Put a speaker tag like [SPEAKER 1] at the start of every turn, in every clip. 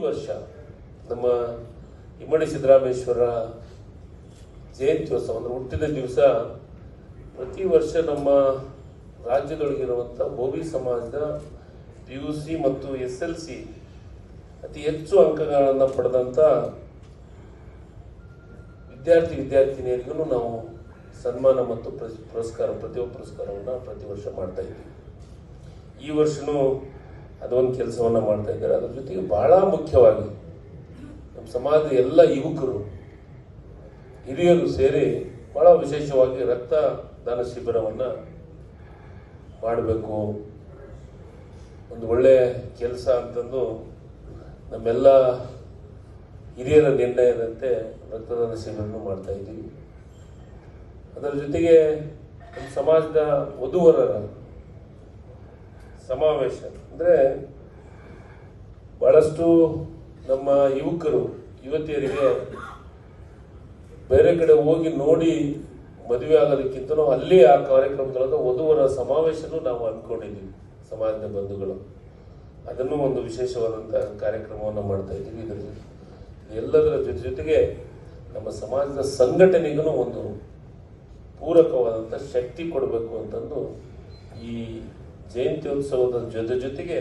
[SPEAKER 1] ವರ್ಷ ನಮ್ಮ ಇಮ್ಮಡಿ ಸಿದ್ದರಾಮೇಶ್ವರ ಜಯಂತ್ಯೋತ್ಸವ ಅಂದರೆ ಹುಟ್ಟಿದ ದಿವಸ ಪ್ರತಿ ವರ್ಷ ನಮ್ಮ ರಾಜ್ಯದೊಳಗಿರುವಂಥ ಬೋವಿ ಸಮಾಜದ ಪಿ ಯು ಸಿ ಮತ್ತು ಎಸ್ ಎಲ್ ಸಿ ಅತಿ ಹೆಚ್ಚು ಅಂಕಗಳನ್ನು ಪಡೆದಂಥ ವಿದ್ಯಾರ್ಥಿ ವಿದ್ಯಾರ್ಥಿನಿಯರಿಗೂ ನಾವು ಸನ್ಮಾನ ಮತ್ತು ಪ್ರಸ್- ಪುರಸ್ಕಾರ, ಪ್ರತಿಯೊಬ್ಬ ಪುರಸ್ಕಾರವನ್ನು ಪ್ರತಿ ವರ್ಷ ಮಾಡ್ತಾ ಇದ್ದೀವಿ. ಈ ವರ್ಷನೂ ಅದೊಂದು ಕೆಲಸವನ್ನು ಮಾಡ್ತಾ ಇದ್ದಾರೆ. ಅದ್ರ ಜೊತೆಗೆ ಬಹಳ ಮುಖ್ಯವಾಗಿ ನಮ್ಮ ಸಮಾಜದ ಎಲ್ಲ ಯುವಕರು, ಹಿರಿಯರು ಸೇರಿ ಬಹಳ ವಿಶೇಷವಾಗಿ ರಕ್ತದಾನ ಶಿಬಿರವನ್ನು ಮಾಡಬೇಕು. ಒಂದು ಒಳ್ಳೆ ಕೆಲಸ ಅಂತಂದು ನಮ್ಮೆಲ್ಲ ಹಿರಿಯರ ನಿರ್ಣಯದಂತೆ ರಕ್ತದಾನ ಶಿಬಿರವನ್ನು ಮಾಡ್ತಾ ಇದ್ದೀವಿ. ಅದರ ಜೊತೆಗೆ ನಮ್ಮ ಸಮಾಜದ ವಧುವರರ ಸಮಾವೇಶ. ಅಂದರೆ ಬಹಳಷ್ಟು ನಮ್ಮ ಯುವಕರು, ಯುವತಿಯರಿಗೆ ಬೇರೆ ಕಡೆ ಹೋಗಿ ನೋಡಿ ಮದುವೆ ಆಗೋದಕ್ಕಿಂತಲೂ ಅಲ್ಲಿ ಆ ಕಾರ್ಯಕ್ರಮದೊಳಗೆ ವಧುವರ ಸಮಾವೇಶನೂ ನಾವು ಅಂದ್ಕೊಂಡಿದ್ದೀವಿ, ಸಮಾಜದ ಬಂಧುಗಳು. ಅದನ್ನು ಒಂದು ವಿಶೇಷವಾದಂಥ ಕಾರ್ಯಕ್ರಮವನ್ನು ಮಾಡ್ತಾ ಇದ್ದೀವಿ ಇದರ ಎಲ್ಲದರ ಜೊತೆ ಜೊತೆಗೆ ನಮ್ಮ ಸಮಾಜದ ಸಂಘಟನೆಗೂ ಒಂದು ಪೂರಕವಾದಂಥ ಶಕ್ತಿ ಕೊಡಬೇಕು ಅಂತಂದು ಈ ಜಯಂತ್ಯೋತ್ಸವದ ಜೊತೆ ಜೊತೆಗೆ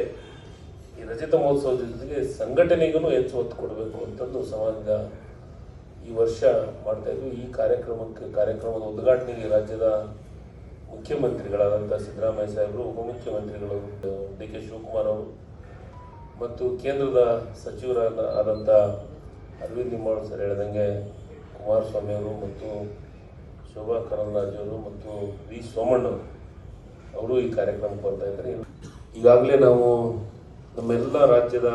[SPEAKER 1] ಈ ರಜತ ಮಹೋತ್ಸವದ ಜೊತೆಗೆ ಸಂಘಟನೆಗೂ ಹೆಚ್ಚು ಒತ್ತು ಕೊಡಬೇಕು ಅಂತಂದು ಸಮಾಜದ ಈ ವರ್ಷ ಮಾಡ್ತಾ ಇದ್ವಿ. ಈ ಕಾರ್ಯಕ್ರಮಕ್ಕೆ, ಕಾರ್ಯಕ್ರಮದ ಉದ್ಘಾಟನೆಗೆ ರಾಜ್ಯದ ಮುಖ್ಯಮಂತ್ರಿಗಳಾದಂಥ ಸಿದ್ದರಾಮಯ್ಯ ಸಾಹೇಬರು, ಉಪಮುಖ್ಯಮಂತ್ರಿಗಳು ಡಿ ಕೆ ಶಿವಕುಮಾರ್ ಅವರು ಮತ್ತು ಕೇಂದ್ರದ ಸಚಿವರಾದ ಆದಂಥ ಅರವಿಂದ್ ಲಿಂಬಾವಳಿ ಸರ್ ಹೇಳಿದಂಗೆ ಕುಮಾರಸ್ವಾಮಿ ಅವರು ಮತ್ತು ಶೋಭಾ ಕರಂದ್ಲಾಜೆ ಮತ್ತು ವಿ ಸೋಮಣ್ಣ ಅವರು ಈ ಕಾರ್ಯಕ್ರಮಕ್ಕೆ ಬರ್ತಾ ಇದ್ದಾರೆ. ಈಗಾಗಲೇ ನಾವು ನಮ್ಮೆಲ್ಲ ರಾಜ್ಯದ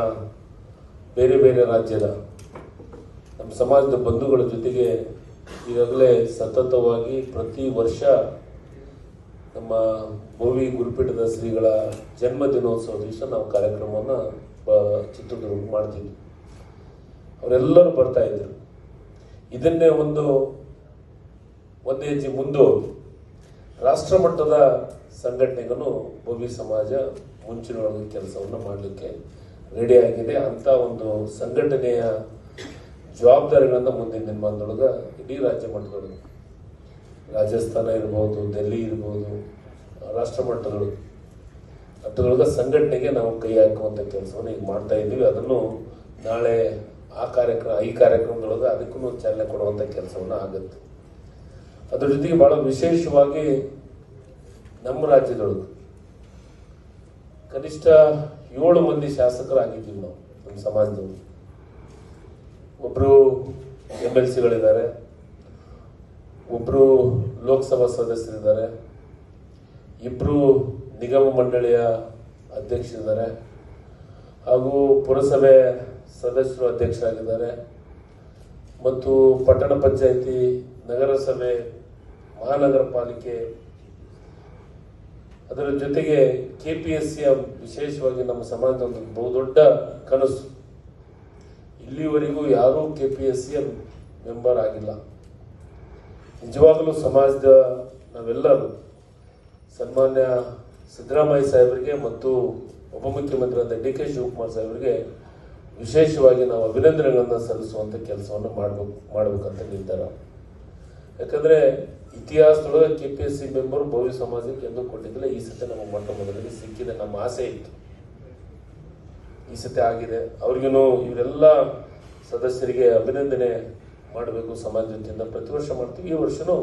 [SPEAKER 1] ಬೇರೆ ಬೇರೆ ರಾಜ್ಯದ ನಮ್ಮ ಸಮಾಜದ ಬಂಧುಗಳ ಜೊತೆಗೆ ಈಗಾಗಲೇ ಸತತವಾಗಿ ಪ್ರತಿ ವರ್ಷ ನಮ್ಮ ಭೋವಿ ಗುರುಪೀಠದ ಶ್ರೀಗಳ ಜನ್ಮ ದಿನೋತ್ಸವ ದಿವಸ ನಾವು ಕಾರ್ಯಕ್ರಮವನ್ನು ಚಿತ್ರದುರ್ಗ ಮಾಡ್ತಿದ್ವಿ. ಅವರೆಲ್ಲರೂ ಬರ್ತಾ ಇದ್ರು. ಇದನ್ನೇ ಒಂದು ಒಂದು ಹೆಜ್ಜೆ ರಾಷ್ಟ್ರ ಮಟ್ಟದ ಸಂಘಟನೆಗೂ ಭೂಮಿ ಸಮಾಜ ಮುಂಚಿನೊಳಗೆ ಕೆಲಸವನ್ನು ಮಾಡಲಿಕ್ಕೆ ರೆಡಿ ಆಗಿದೆ. ಅಂತ ಒಂದು ಸಂಘಟನೆಯ ಜವಾಬ್ದಾರಿಗಳನ್ನು ಮುಂದಿನ ದಿನಮಾನದೊಳಗೆ ಇಡೀ ರಾಜ್ಯ ಮಟ್ಟದೊಳಗೆ ರಾಜಸ್ಥಾನ ಇರ್ಬೋದು ಡೆಲ್ಲಿ ಇರ್ಬೋದು, ರಾಷ್ಟ್ರ ಮಟ್ಟದೊಳಗೆ. ಅದರೊಳಗ ಸಂಘಟನೆಗೆ ನಾವು ಕೈ ಹಾಕುವಂಥ ಕೆಲಸವನ್ನು ಈಗ ಮಾಡ್ತಾ ಇದ್ದೀವಿ. ಅದನ್ನು ನಾಳೆ ಆ ಕಾರ್ಯಕ್ರಮ, ಈ ಕಾರ್ಯಕ್ರಮದೊಳಗೆ ಅದಕ್ಕೂ ಚಾಲನೆ ಕೊಡುವಂಥ ಕೆಲಸವನ್ನು ಆಗುತ್ತೆ. ಅದ್ರ ಜೊತೆಗೆ ಬಹಳ ವಿಶೇಷವಾಗಿ ನಮ್ಮ ರಾಜ್ಯದೊಳಗೆ. ಕನಿಷ್ಠ ಏಳು ಮಂದಿ ಶಾಸಕರಾಗಿದ್ದೀವಿ ನಾವು, ನಮ್ಮ ಸಮಾಜದವರು ಒಬ್ಬರು ಎಂ ಎಲ್ ಸಿಗಳಿದ್ದಾರೆ ಒಬ್ಬರು ಲೋಕಸಭಾ ಸದಸ್ಯರಿದ್ದಾರೆ ಇಬ್ಬರು ನಿಗಮ ಮಂಡಳಿಯ ಅಧ್ಯಕ್ಷರಿದ್ದಾರೆ, ಹಾಗೂ ಪುರಸಭೆ ಸದಸ್ಯರು ಅಧ್ಯಕ್ಷರಾಗಿದ್ದಾರೆ, ಮತ್ತು ಪಟ್ಟಣ ಪಂಚಾಯಿತಿ ನಗರಸಭೆ ಮಹಾನಗರ ಪಾಲಿಕೆ ಅದರ ಜೊತೆಗೆ ಕೆ ಪಿ ಎಸ್ ಸಿಯ ವಿಶೇಷವಾಗಿ ನಮ್ಮ ಸಮಾಜದ ಒಂದು ಬಹುದೊಡ್ಡ ಕನಸು. ಇಲ್ಲಿವರೆಗೂ ಯಾರೂ ಕೆ ಪಿ ಎಸ್ ಸಿಯ ಮೆಂಬರ್ ಆಗಿಲ್ಲ. ನಿಜವಾಗಲೂ ಸಮಾಜದ ನಾವೆಲ್ಲರೂ ಸನ್ಮಾನ್ಯ ಸಿದ್ದರಾಮಯ್ಯ ಸಾಹೇಬರಿಗೆ ಮತ್ತು ಉಪಮುಖ್ಯಮಂತ್ರಿಯಾದ ಡಿ ಕೆ ಶಿವಕುಮಾರ್ ಸಾಹೇಬರಿಗೆ ವಿಶೇಷವಾಗಿ ನಾವು ಅಭಿನಂದನೆಗಳನ್ನು ಸಲ್ಲಿಸುವಂಥ ಕೆಲಸವನ್ನು ಮಾಡಬೇಕು, ಮಾಡಬೇಕಂತ ನಿರ್ಧಾರ. ಯಾಕಂದ್ರೆ ಇತಿಹಾಸದೊಳಗೆ K P S C member ಭವ್ಯ ಸಮಾಜಕ್ಕೆ ಎಂದು ಕೊಟ್ಟಿದ್ದಿಲ್ಲ ಈ ಸತಿ ನಮ್ಮ ಮೊಟ್ಟ ಮೊದಲಿಗೆ ಸಿಕ್ಕಿದೆ, ನಮ್ಮ ಆಸೆ ಇತ್ತು. ಈ ಸತಿ ಆಗಿದೆ. ಅವ್ರಿಗೂ ಇವರೆಲ್ಲ ಸದಸ್ಯರಿಗೆ ಅಭಿನಂದನೆ ಮಾಡಬೇಕು, ಸಮಾಜ ವತಿಯಿಂದ ಪ್ರತಿ ವರ್ಷ ಮಾಡ್ತೀವಿ. ಈ ವರ್ಷನೂ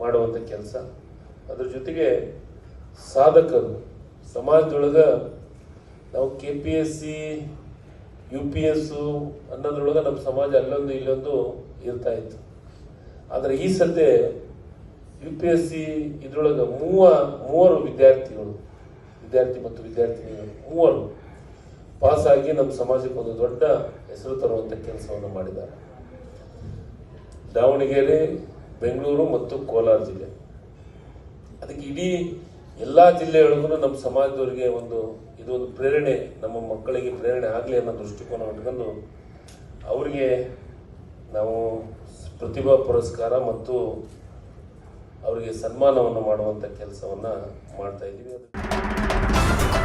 [SPEAKER 1] ಮಾಡುವಂಥ ಕೆಲಸ. ಅದ್ರ ಜೊತೆಗೆ ಸಾಧಕರು, ಸಮಾಜದೊಳಗೆ ನಾವು K P S C U P S ಅನ್ನೋದ್ರೊಳಗೆ ನಮ್ಮ ಸಮಾಜ ಅಲ್ಲೊಂದು ಇಲ್ಲೊಂದು ಇರ್ತಾ ಇತ್ತು. ಆದರೆ ಈ ಸದ್ಯ ಯು ಪಿ ಎಸ್ ಸಿ ಇದ್ರೊಳಗೆ ಮೂವ, ಮೂವರು ವಿದ್ಯಾರ್ಥಿಗಳು, ವಿದ್ಯಾರ್ಥಿ ಮತ್ತು ವಿದ್ಯಾರ್ಥಿನಿಗಳು ಮೂವರು ಪಾಸ್ ಆಗಿ ನಮ್ಮ ಸಮಾಜಕ್ಕೆ ಒಂದು ದೊಡ್ಡ ಹೆಸರು ತರುವಂಥ ಕೆಲಸವನ್ನು ಮಾಡಿದ್ದಾರೆ. ದಾವಣಗೆರೆ, ಬೆಂಗಳೂರು ಮತ್ತು ಕೋಲಾರ ಜಿಲ್ಲೆ. ಅದಕ್ಕೆ ಇಡೀ ಎಲ್ಲ ಜಿಲ್ಲೆಯೊಳಗೂ ನಮ್ಮ ಸಮಾಜದವರಿಗೆ ಒಂದು, ಇದು ಒಂದು ಪ್ರೇರಣೆ, ನಮ್ಮ ಮಕ್ಕಳಿಗೆ ಪ್ರೇರಣೆ ಆಗಲಿ ಅನ್ನೋ ದೃಷ್ಟಿಕೋನ ಇಟ್ಕೊಂಡು ಅವರಿಗೆ ನಾವು ಪ್ರತಿಭಾ ಪುರಸ್ಕಾರ ಮತ್ತು ಅವರಿಗೆ ಸನ್ಮಾನವನ್ನು ಮಾಡುವಂಥ ಕೆಲಸವನ್ನು ಮಾಡ್ತಾ ಇದ್ದೀವಿ.